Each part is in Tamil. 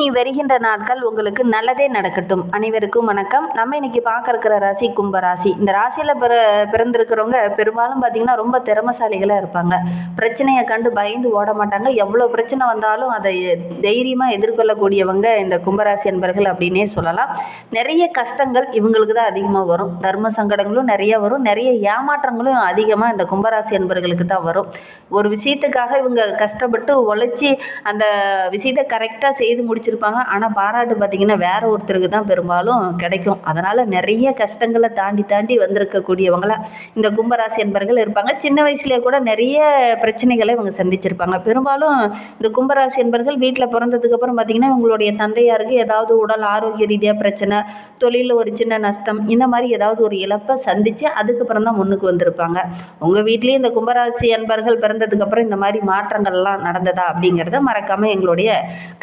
நீ வருகின்ற நாட்கள் உங்களுக்கு நல்லதே நடக்கட்டும். அனைவருக்கும் வணக்கம். நம்ம இன்னைக்கு பார்க்க இருக்கிற ராசி கும்ப ராசி. இந்த ராசியில் பிற பிறந்திருக்கிறவங்க பெரும்பாலும் பார்த்தீங்கன்னா ரொம்ப திறமசாலிகளாக இருப்பாங்க. பிரச்சனையை கண்டு பயந்து ஓட மாட்டாங்க. எவ்வளோ பிரச்சனை வந்தாலும் அதை தைரியமாக எதிர்கொள்ளக்கூடியவங்க இந்த கும்பராசி என்பர்கள் அப்படின்னே சொல்லலாம். நிறைய கஷ்டங்கள் இவங்களுக்கு தான் அதிகமாக வரும். தர்ம சங்கடங்களும் நிறைய வரும். நிறைய ஏமாற்றங்களும் அதிகமாக இந்த கும்பராசி என்பர்களுக்கு தான் வரும். ஒரு விஷயத்துக்காக இவங்க கஷ்டப்பட்டு உழைச்சி அந்த விஷயத்தை கரெக்டாக செய்து வச்சுருப்பாங்க. ஆனால் பாராட்டு பார்த்திங்கன்னா வேற ஒருத்தருக்கு தான் பெரும்பாலும் கிடைக்கும். அதனால் நிறைய கஷ்டங்களை தாண்டி தாண்டி வந்திருக்கக்கூடியவங்களாம் இந்த கும்பராசி என்பர்கள் இருப்பாங்க. சின்ன வயசுலேயே கூட நிறைய பிரச்சனைகளை இவங்க சந்திச்சிருப்பாங்க. பெரும்பாலும் இந்த கும்பராசி என்பர்கள் வீட்டில் பிறந்ததுக்கப்புறம் பார்த்திங்கன்னா இவங்களுடைய தந்தையாருக்கு ஏதாவது உடல் ஆரோக்கிய ரீதியாக பிரச்சனை தொழிலில் ஒரு சின்ன நஷ்டம் இந்த மாதிரி ஏதாவது ஒரு இழப்பை சந்தித்து அதுக்கப்புறம் தான் முன்னுக்கு வந்திருப்பாங்க. உங்கள் வீட்லேயும் இந்த கும்பராசி அன்பர்கள் பிறந்ததுக்கப்புறம் இந்த மாதிரி மாற்றங்கள்லாம் நடந்ததா அப்படிங்கிறத மறக்காமல் எங்களுடைய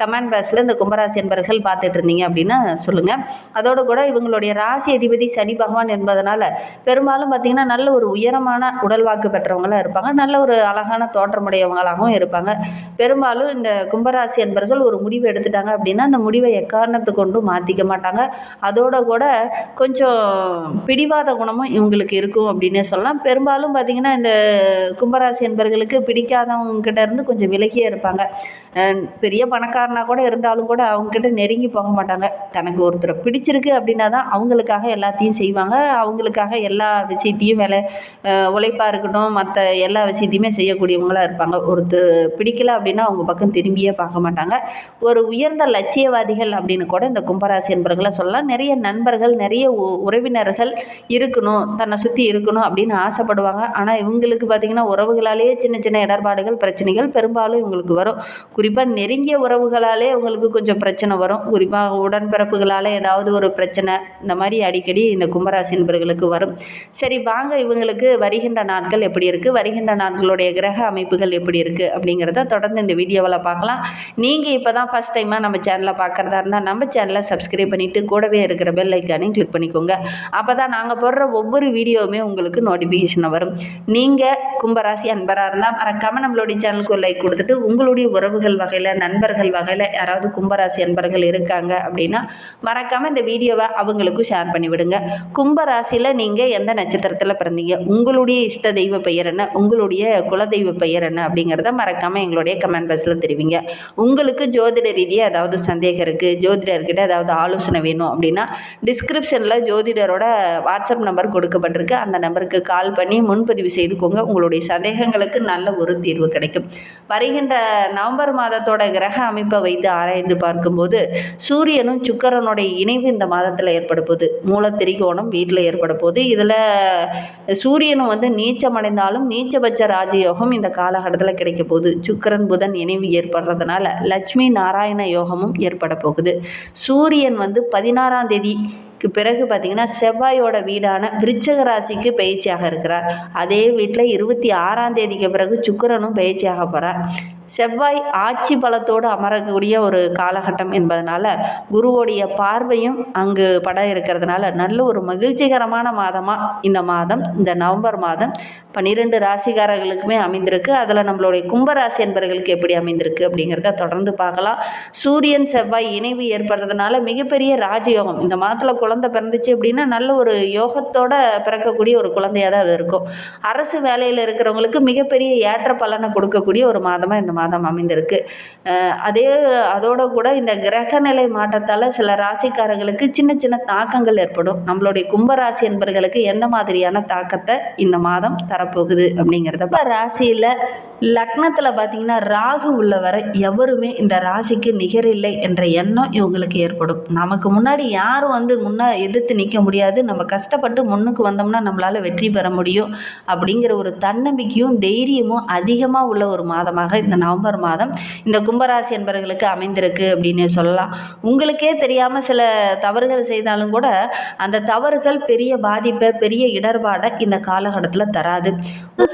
கமெண்ட் பாக்ஸில் இந்த கும்பராசி என்பர்கள் பார்த்துட்டு இருந்தீங்க அப்படின்னா சொல்லுங்கள் அதோடு கூட இவங்களுடைய ராசி அதிபதி சனி பகவான் என்பதனால பெரும்பாலும் பார்த்திங்கன்னா நல்ல ஒரு உயரமான உடல்வாக்கு பெற்றவங்களாக இருப்பாங்க. நல்ல ஒரு அழகான தோற்றமுடையவங்களாகவும் இருப்பாங்க. பெரும்பாலும் இந்த கும்பராசி என்பர்கள் ஒரு முடிவு எடுத்துட்டாங்க அப்படின்னா அந்த முடிவை எக்காரணத்தை கொண்டும் மாற்றிக்க மாட்டாங்க. அதோட கூட கொஞ்சம் பிடிவாத குணமும் இவங்களுக்கு இருக்கும் அப்படின்னே சொல்லலாம். பெரும்பாலும் பார்த்திங்கன்னா இந்த கும்பராசி என்பர்களுக்கு பிடிக்காதவங்க கிட்ட இருந்து கொஞ்சம் விலகியே இருப்பாங்க. பெரிய பணக்காரனா கூட இருந்தாலும் கூட அவங்கக்கிட்ட நெருங்கி போக மாட்டாங்க. தனக்கு ஒருத்தரை பிடிச்சிருக்கு அப்படின்னா தான் அவங்களுக்காக எல்லாத்தையும் செய்வாங்க. அவங்களுக்காக எல்லா விஷயத்தையும் வேலை உழைப்பாக இருக்கட்டும் மற்ற எல்லா விஷயத்தையுமே செய்யக்கூடியவங்களா இருப்பாங்க. ஒருத்தர் பிடிக்கல அப்படின்னா அவங்க பக்கம் திரும்பியே பார்க்க மாட்டாங்க. ஒரு உயர்ந்த லட்சியவாதிகள் அப்படின்னு கூட இந்த கும்பராசி என்பர்களை சொல்லலாம். நிறைய நண்பர்கள் நிறைய உ- உறவினர்கள் இருக்கணும் தன்னை சுற்றி இருக்கணும் அப்படின்னு ஆசைப்படுவாங்க. ஆனால் இவங்களுக்கு பார்த்திங்கன்னா உறவுகளாலேயே சின்ன சின்ன இடர்பாடுகள் பிரச்சனைகள் பெரும்பாலும் இவங்களுக்கு வரும். குறிப்பாக நெருங்கிய உறவுகளாலே இவங்களுக்கு கொஞ்சம் பிரச்சனை வரும். குறிப்பாக உடன்பிறப்புகளால் ஏதாவது ஒரு பிரச்சனை இந்த மாதிரி அடிக்கடி இந்த கும்பராசி நண்பர்களுக்கு வரும். சரி வாங்க இவங்களுக்கு வருகின்ற நாட்கள் எப்படி இருக்குது வருகின்ற நாட்களுடைய கிரக அமைப்புகள் எப்படி இருக்குது அப்படிங்கிறத தொடர்ந்து இந்த வீடியோவில் பார்க்கலாம். நீங்கள் இப்போ தான் ஃபஸ்ட் டைமாக நம்ம சேனலை பார்க்குறதா இருந்தால் நம்ம சேனலை சப்ஸ்கிரைப் பண்ணிவிட்டு கூடவே இருக்கிற பெல் ஐக்கானையும் கிளிக் பண்ணிக்கோங்க. அப்போ தான் நாங்கள் போடுற ஒவ்வொரு வீடியோவுமே உங்களுக்கு நோட்டிஃபிகேஷனை வரும். நீங்கள் கும்பராசி அன்பராக இருந்தால் மறக்காமல் நம்மளுடைய சேனலுக்கு ஒரு லைக் கொடுத்துட்டு உங்களுடைய உறவுகள் வகையில் நண்பர்கள் வகையில் யாராவது கும்பராசி அன்பர்கள் இருக்காங்க அப்படின்னா மறக்காமல் இந்த வீடியோவை அவங்களுக்கும் ஷேர் பண்ணிவிடுங்க கும்பராசியில் நீங்கள் எந்த நட்சத்திரத்தில் பிறந்தீங்க? உங்களுடைய இஷ்ட தெய்வ பெயர் என்ன? உங்களுடைய குலதெய்வ பெயர் என்ன? அப்படிங்கிறத மறக்காமல் எங்களுடைய கமெண்ட் பாக்ஸில் தெரிவிங்க. உங்களுக்கு ஜோதிட ரீதியாக ஏதாவது சந்தேகம் இருக்குது ஜோதிடர்கிட்ட ஏதாவது ஆலோசனை வேணும் அப்படின்னா டிஸ்கிரிப்ஷனில் ஜோதிடரோட வாட்ஸ்அப் நம்பர் கொடுக்கப்பட்டிருக்கு. அந்த நம்பருக்கு கால் பண்ணி முன்பதிவு செய்துக்கோங்க உங்களுடைய சந்தேகங்களுக்கு நல்ல ஒரு தீர்வு கிடைக்கும். வருகின்ற நவம்பர் மாதத்தோட கிரக அமைப்பை வைத்து ஆராய்ந்து பார்க்கும்போது சூரியனும் சுக்கிரனுடைய இணைவு இந்த மாதத்தில் ஏற்பட போகுது மூலத்திரிகோணம் வீட்டில் ஏற்பட போகுது இதில் சூரியனும் வந்து நீச்சமடைந்தாலும் நீச்சபட்ச ராஜயோகம் இந்த காலகட்டத்தில் கிடைக்க போகுது சுக்கிரன் புதன் இணைவு ஏற்படுறதுனால லட்சுமி நாராயண யோகமும் ஏற்பட போகுது சூரியன் வந்து பதினாறாம் தேதி பிறகு பார்த்திங்கன்னா செவ்வாயோட வீடான விருச்சக ராசிக்கு பயிற்சியாக இருக்கிறார். அதே வீட்டில் இருபத்தி ஆறாம் தேதிக்கு பிறகு சுக்கரனும் பயிற்சியாக போகிறார் செவ்வாய் ஆட்சி பலத்தோடு அமரக்கூடிய ஒரு காலகட்டம் என்பதனால குருவோடைய பார்வையும் அங்கு பட இருக்கிறதுனால நல்ல ஒரு மகிழ்ச்சிகரமான மாதமாக இந்த மாதம் இந்த நவம்பர் மாதம் பன்னிரெண்டு ராசிக்காரர்களுக்குமே அமைந்திருக்கு. அதில் நம்மளுடைய கும்பராசி என்பவர்களுக்கு எப்படி அமைந்திருக்கு அப்படிங்கிறத தொடர்ந்து பார்க்கலாம். சூரியன் செவ்வாய் இணைவு ஏற்படுறதுனால மிகப்பெரிய ராஜயோகம். இந்த மாதத்தில் குழந்தை பிறந்துச்சு அப்படின்னா நல்ல ஒரு யோகத்தோட பிறக்கக்கூடிய ஒரு குழந்தையாக தான் அது இருக்கும். அரசு வேலையில் இருக்கிறவங்களுக்கு மிகப்பெரிய ஏற்ற பலனை கொடுக்கக்கூடிய ஒரு மாதமாக இந்த மாதம் அமைந்திருக்கு. அதே அதோட கூட இந்த கிரகநிலை மாற்றத்தால் சில ராசிக்காரங்களுக்கு சின்ன சின்ன தாக்கங்கள் ஏற்படும். நம்மளுடைய கும்பராசி என்பர்களுக்கு எந்த மாதிரியான தாக்கத்தை இந்த மாதம் தரப்போகுது அப்படிங்கிறத இப்போ ராசியில் லக்னத்தில் பார்த்தீங்கன்னா ராகு உள்ளவரை எவருமே இந்த ராசிக்கு நிகரில்லை என்ற எண்ணம் இவங்களுக்கு ஏற்படும். நமக்கு முன்னாடி யாரும் வந்து முன்னே எதிர்த்து நிற்க முடியாது. நம்ம கஷ்டப்பட்டு முன்னுக்கு வந்தோம்னா நம்மளால் வெற்றி பெற முடியும் அப்படிங்கிற ஒரு தன்னம்பிக்கையும் தைரியமும் அதிகமாக உள்ள ஒரு மாதமாக இந்த நவம்பர் மாதம் இந்த கும்பராசி என்பவர்களுக்கு அமைந்திருக்கு அப்படின்னு சொல்லலாம். உங்களுக்கே தெரியாமல் சில தவறுகள் செய்தாலும் கூட அந்த தவறுகள் பெரிய பாதிப்பை பெரிய இடர்பாடை இந்த காலகட்டத்தில் தராது.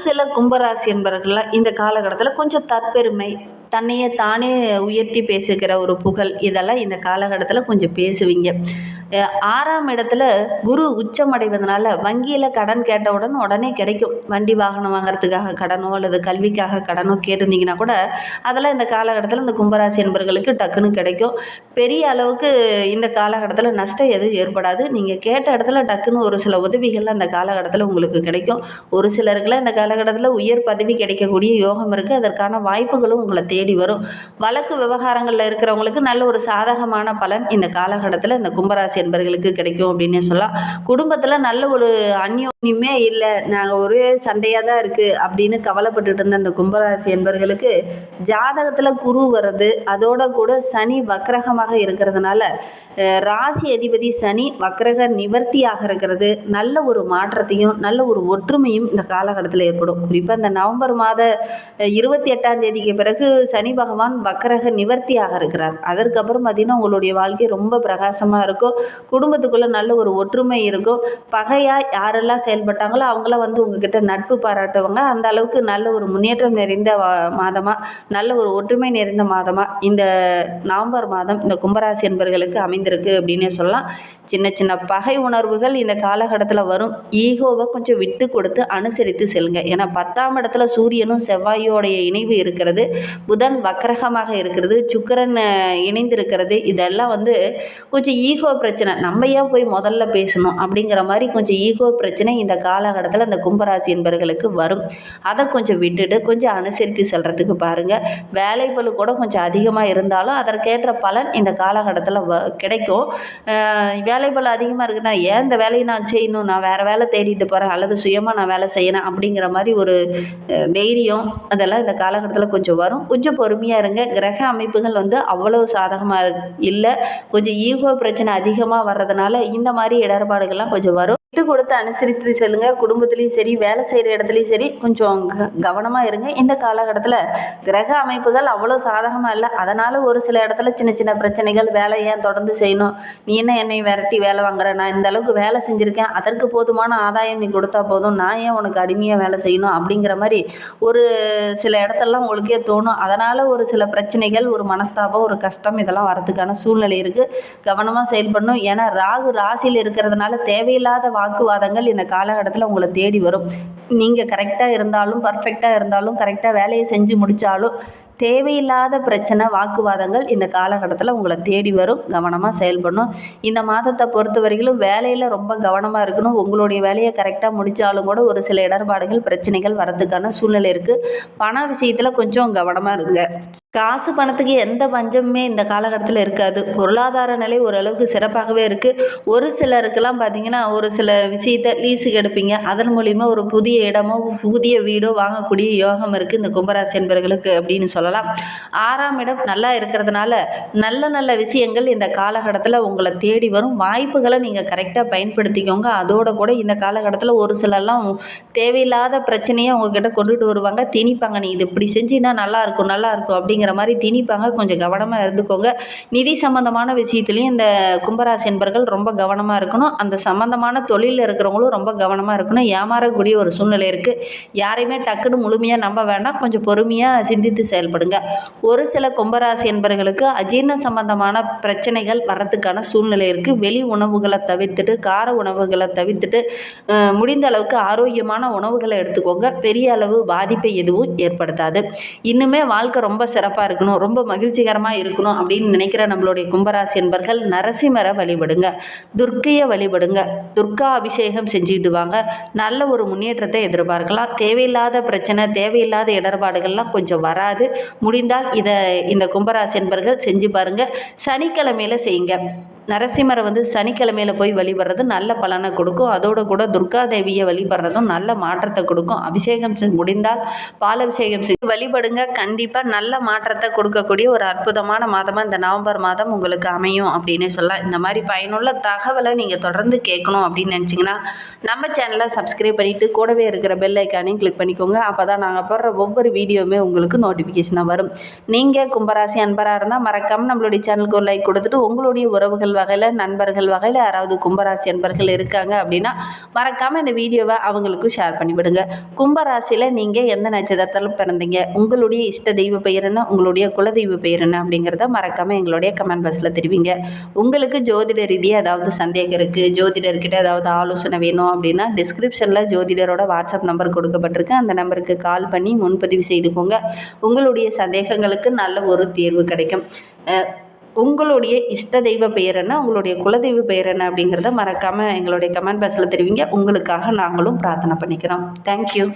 சில கும்பராசி என்பவர்கள்லாம் இந்த காலகட்டத்தில் கொஞ்சம் தற்பெருமை தன்னையே தானே உயர்த்தி பேசுகிற ஒரு புகழ். இதெல்லாம் இந்த காலகட்டத்தில் கொஞ்சம் பேசுவீங்க. ஆறாம் இடத்துல குரு உச்சமடைவதனால வங்கியில் கடன் கேட்டவுடன் உடனே கிடைக்கும். வண்டி வாகனம் வாங்குறதுக்காக கடனோ அல்லது கல்விக்காக கடனோ கேட்டிருந்தீங்கன்னா கூட அதெல்லாம் இந்த காலகட்டத்தில் இந்த கும்பராசி என்பவர்களுக்கு டக்குன்னு கிடைக்கும். பெரிய அளவுக்கு இந்த காலகட்டத்தில் நஷ்டம் எதுவும் ஏற்படாது. நீங்கள் கேட்ட இடத்துல டக்குன்னு ஒரு சில உதவிகள் அந்த காலகட்டத்தில் உங்களுக்கு கிடைக்கும். ஒரு சிலருக்குலாம் இந்த காலகட்டத்தில் உயர் பதவி கிடைக்கக்கூடிய யோகம் இருக்குது அதற்கான வாய்ப்புகளும் உங்களை தேடி வரும். வழக்கு விவகாரங்களில் இருக்கிறவங்களுக்கு நல்ல ஒரு சாதகமான பலன் இந்த காலகட்டத்தில் இந்த கும்பராசி என்பவர்களுக்கு கிடைக்கும் அப்படின்னே சொல்லலாம். குடும்பத்தில் நல்ல ஒரு அந்யோன்யமே இல்லை. நாங்கள் ஒரே சண்டையாக தான் இருக்குது அப்படின்னு கவலைப்பட்டுட்டு இருந்த அந்த கும்பராசி என்பவர்களுக்கு ஜாதகத்தில் குரு வர்றது அதோட கூட சனி வக்ரகமாக இருக்கிறதுனால ராசி அதிபதி சனி வக்கரக நிவர்த்தியாக இருக்கிறது. நல்ல ஒரு மாற்றத்தையும் நல்ல ஒரு ஒற்றுமையும் இந்த காலகட்டத்தில் ஏற்படும். குறிப்பாக இந்த நவம்பர் மாத இருபத்தி எட்டாம் தேதிக்கு பிறகு சனி பகவான் வக்கரக நிவர்த்தியாக இருக்கிறார். அதற்கப்புறம் பார்த்திங்கன்னா உங்களுடைய வாழ்க்கை ரொம்ப பிரகாசமாக இருக்கும். குடும்பத்துக்குள்ளே நல்ல ஒரு ஒற்றுமை இருக்கும். பகையாக யாரெல்லாம் செயல்பட்டாங்களோ அவங்களாம் வந்து உங்ககிட்ட நட்பு பாராட்டுவாங்க. அந்த அளவுக்கு நல்ல ஒரு முன்னேற்றம் நிறைந்த மாதமாக நல்ல ஒரு ஒற்றுமை நிறைந்த மாதமாக இந்த நவம்பர் மாதம் இந்த கும்பராசி என்பவர்களுக்கு அமைந்திருக்கு அப்படின்னே சொல்லலாம். சின்ன சின்ன பகை உணர்வுகள் இந்த காலகட்டத்தில் வரும். ஈகோவை கொஞ்சம் விட்டு கொடுத்து அனுசரித்து செல்லுங்க. ஏன்னா பத்தாம் இடத்துல சூரியனும் செவ்வாயோடைய இணைவு இருக்கிறது. புதன் வக்கரகமாக இருக்கிறது சுக்கிரன் இணைந்திருக்கிறது. இதெல்லாம் வந்து கொஞ்சம் ஈகோ பிரச்சனை. நம்ம ஏன் போய் முதல்ல பேசணும்? அப்படிங்கிற மாதிரி கொஞ்சம் ஈகோ பிரச்சனை இந்த காலகட்டத்தில் அந்த கும்பராசி என்பவர்களுக்கு வரும். அதை கொஞ்சம் விட்டுட்டு கொஞ்சம் அனுசரித்து செல்றதுக்கு பாருங்கள் வேலை கூட கொஞ்சம் அதிகமாக இருந்தாலும் அதற்கேற்ற பலன் இந்த காலகட்டத்தில் வ கிடைக்கும். அஹ் அதிகமாக இருக்குன்னா ஏன் இந்த வேலையை நான் செய்யணும்? நான் வேறு வேலை தேடிட்டு போகிறேன் அல்லது சுயமாக நான் வேலை செய்யணும் அப்படிங்கிற மாதிரி ஒரு தைரியம் அதெல்லாம் இந்த காலகட்டத்தில் கொஞ்சம் வரும். கொஞ்சம் கொஞ்சம் பொறுமையாக இருங்க. கிரக அமைப்புகள் வந்து அவ்வளவு சாதகமாக இல்லை கொஞ்சம் ஈகோ பிரச்சனை அதிகமாக வர்றதுனால இந்த மாதிரி இடர்பாடுகள்லாம் கொஞ்சம் வரும். விட்டு கொடுத்து அனுசரித்து செல்லுங்க. குடும்பத்துலேயும் சரி வேலை செய்கிற இடத்துலையும் சரி கொஞ்சம் க கவனமாக இருங்க. இந்த காலகட்டத்தில் கிரக அமைப்புகள் அவ்வளோ சாதகமாக இல்லை. அதனால் ஒரு சில இடத்துல சின்ன சின்ன பிரச்சனைகள் வேலை ஏன் தொடர்ந்து செய்யணும்? நீ என்ன என்னை விரட்டி வேலை வாங்குற? நான் இந்த அளவுக்கு வேலை செஞ்சுருக்கேன். அதற்கு போதுமான ஆதாயம் நீ கொடுத்தா போதும். நான் ஏன் உனக்கு அடிமையாக வேலை செய்யணும்? அப்படிங்கிற மாதிரி ஒரு சில இடத்தெல்லாம் உங்களுக்கே தோணும். அதனால் ஒரு சில பிரச்சனைகள் ஒரு மனஸ்தாபம் ஒரு கஷ்டம் இதெல்லாம் வரதுக்கான சூழ்நிலை இருக்குது கவனமாக செயல்படணும். ஏன்னா ராகு ராசியில் இருக்கிறதுனால தேவையில்லாத வாக்குவாதங்கள் இந்த காலகட்டத்தில் உங்களை தேடி வரும். நீங்கள் கரெக்டாக இருந்தாலும் பர்ஃபெக்டாக இருந்தாலும் கரெக்டாக வேலையை செஞ்சு முடித்தாலும் தேவையில்லாத பிரச்சனை வாக்குவாதங்கள் இந்த காலகட்டத்தில் உங்களை தேடி வரும். கவனமாக செயல்படணும். இந்த மாதத்தை பொறுத்த வரையிலும் வேலையில் ரொம்ப கவனமாக இருக்கணும். உங்களுடைய வேலையை கரெக்டாக முடித்தாலும் கூட ஒரு சில இடர்பாடுகள் பிரச்சனைகள் வரதுக்கான சூழ்நிலை இருக்குது பண விஷயத்தில் கொஞ்சம் கவனமாக இருங்க. காசு பணத்துக்கு எந்த பஞ்சமுமே இந்த காலகட்டத்தில் இருக்காது. பொருளாதார நிலை ஓரளவுக்கு சிறப்பாகவே இருக்குது ஒரு சிலருக்கெல்லாம் பார்த்தீங்கன்னா ஒரு சில விஷயத்தை லீஸுக்கு எடுப்பீங்க. அதன் மூலிமா ஒரு புதிய இடமோ புதிய வீடோ வாங்கக்கூடிய யோகம் இருக்குது இந்த கும்பராசி என்பவர்களுக்கு அப்படின்னு சொல்லலாம். ஆறாம் இடம் நல்லா இருக்கிறதுனால நல்ல நல்ல விஷயங்கள் இந்த காலகட்டத்தில் உங்களை தேடி வரும். வாய்ப்புகளை நீங்கள் கரெக்டாக பயன்படுத்திக்கோங்க. அதோட கூட இந்த காலகட்டத்தில் ஒரு சிலர்லாம் தேவையில்லாத பிரச்சனையை உங்ககிட்ட கொண்டுட்டு வருவாங்க. திணிப்பாங்க. நீ இது இப்படி செஞ்சின்னா நல்லா இருக்கும் நல்லா இருக்கும் அப்படிங்கிற மாதிரி திணிப்பாங்க. கொஞ்சம் கவனமாக இருந்துக்கோங்க. நிதி சம்பந்தமான விஷயத்துலையும் இந்த கும்பராசி என்பர்கள் ரொம்ப கவனமாக இருக்கணும். அந்த சம்பந்தமான தொழிலில் இருக்கிறவங்களும் ரொம்ப கவனமாக இருக்கணும். ஏமாறக்கூடிய ஒரு சூழ்நிலை இருக்குது யாரையுமே டக்குன்னு முழுமையாக நம்ப வேண்டாம். கொஞ்சம் பொறுமையாக சிந்தித்து செயல்படுங்க. ஒரு சில கும்பராசி என்பர்களுக்கு அஜீரண சம்பந்தமான பிரச்சனைகள் வர்றதுக்கான சூழ்நிலை இருக்குது வெளி உணவுகளை தவிர்த்துட்டு கார உணவுகளை தவிர்த்துட்டு முடிந்த அளவுக்கு ஆரோக்கியமான உணவுகளை எடுத்துக்கோங்க. பெரிய அளவு பாதிப்பை எதுவும் ஏற்படுத்தாது. இன்னுமே வாழ்க்கை ரொம்ப சிறப்பாக இருக்கணும் ரொம்ப மகிழ்ச்சிகரமாக இருக்கணும் அப்படின்னு நினைக்கிற நம்மளுடைய கும்பராசி என்பர்கள் நரசிம்மரை வழிபடுங்க. துர்க்கையை வழிபடுங்க. துர்கா அபிஷேகம் செஞ்சுக்கிட்டு வாங்க. நல்ல ஒரு முன்னேற்றத்தை எதிர்பார்க்கலாம். தேவையில்லாத பிரச்சனை தேவையில்லாத இடர்பாடுகள்லாம் கொஞ்சம் வராது. முடிந்தால் இதை இந்த கும்பராசி என்பர்கள் செஞ்சு பாருங்கள் சனிக்கிழமையில் செய்யுங்க. நரசிம்மரை வந்து சனிக்கிழமையில் போய் வழிபடுறது நல்ல பலனை கொடுக்கும். அதோடு கூட துர்கா தேவியை வழிபடுறதும் நல்ல மாற்றத்தை கொடுக்கும். அபிஷேகம் முடிந்தால் பாலபிஷேகம் செய்து வழிபடுங்க. கண்டிப்பாக நல்ல மாற்றத்தை கொடுக்கக்கூடிய ஒரு அற்புதமான மாதமாக இந்த நவம்பர் மாதம் உங்களுக்கு அமையும் அப்படின்னே சொல்லலாம். இந்த மாதிரி பயனுள்ள தகவலை நீங்கள் தொடர்ந்து கேட்கணும் அப்படின்னு நினச்சிங்கன்னா நம்ம சேனலை சப்ஸ்கிரைப் பண்ணிவிட்டு கூடவே இருக்கிற பெல் ஐக்கானையும் கிளிக் பண்ணிக்கோங்க. அப்போ தான் நாங்கள் போடுற ஒவ்வொரு வீடியோவுமே உங்களுக்கு நோட்டிஃபிகேஷனாக வரும். நீங்கள் கும்பராசி அன்பராக இருந்தால் மறக்காமல் நம்மளுடைய சேனலுக்கு ஒரு லைக் கொடுத்துட்டு உங்களுடைய உறவுகள் வகையில் நண்பர்கள் வகையில் யாராவது கும்பராசி அன்பர்கள் இருக்காங்க அப்படின்னா மறக்காமல் இந்த வீடியோவை அவங்களுக்கும் ஷேர் பண்ணிவிடுங்க. கும்பராசியில் நீங்கள் எந்த நட்சத்திரத்தில் பிறந்தீங்க உங்களுடைய இஷ்ட தெய்வ பெயர் என்ன உங்களுடைய குலதெய்வ பெயர் என்ன அப்படிங்கிறத மறக்காமல் எங்களுடைய கமெண்ட் பாக்ஸில் தெரிவிங்க. உங்களுக்கு ஜோதிட ரீதியாக ஏதாவது சந்தேகம் இருக்குது ஜோதிடர்கிட்ட ஏதாவது ஆலோசனை வேணும் அப்படின்னா டிஸ்கிரிப்ஷனில் ஜோதிடரோட வாட்ஸ்அப் நம்பர் கொடுக்கப்பட்டிருக்கு. அந்த நம்பருக்கு கால் பண்ணி முன்பதிவு செய்துக்கோங்க உங்களுடைய சந்தேகங்களுக்கு நல்ல ஒரு தீர்வு கிடைக்கும். உங்களுடைய இஷ்ட தெய்வ பெயர் என்ன உங்களுடைய குலதெய்வ பெயர் என்ன அப்படிங்கிறத மறக்காமல் எங்களுடைய கமெண்ட் பாக்ஸில் தெரிவிங்க. உங்களுக்காக நாங்களும் பிரார்த்தனை பண்ணிக்கிறோம். தேங்க்யூ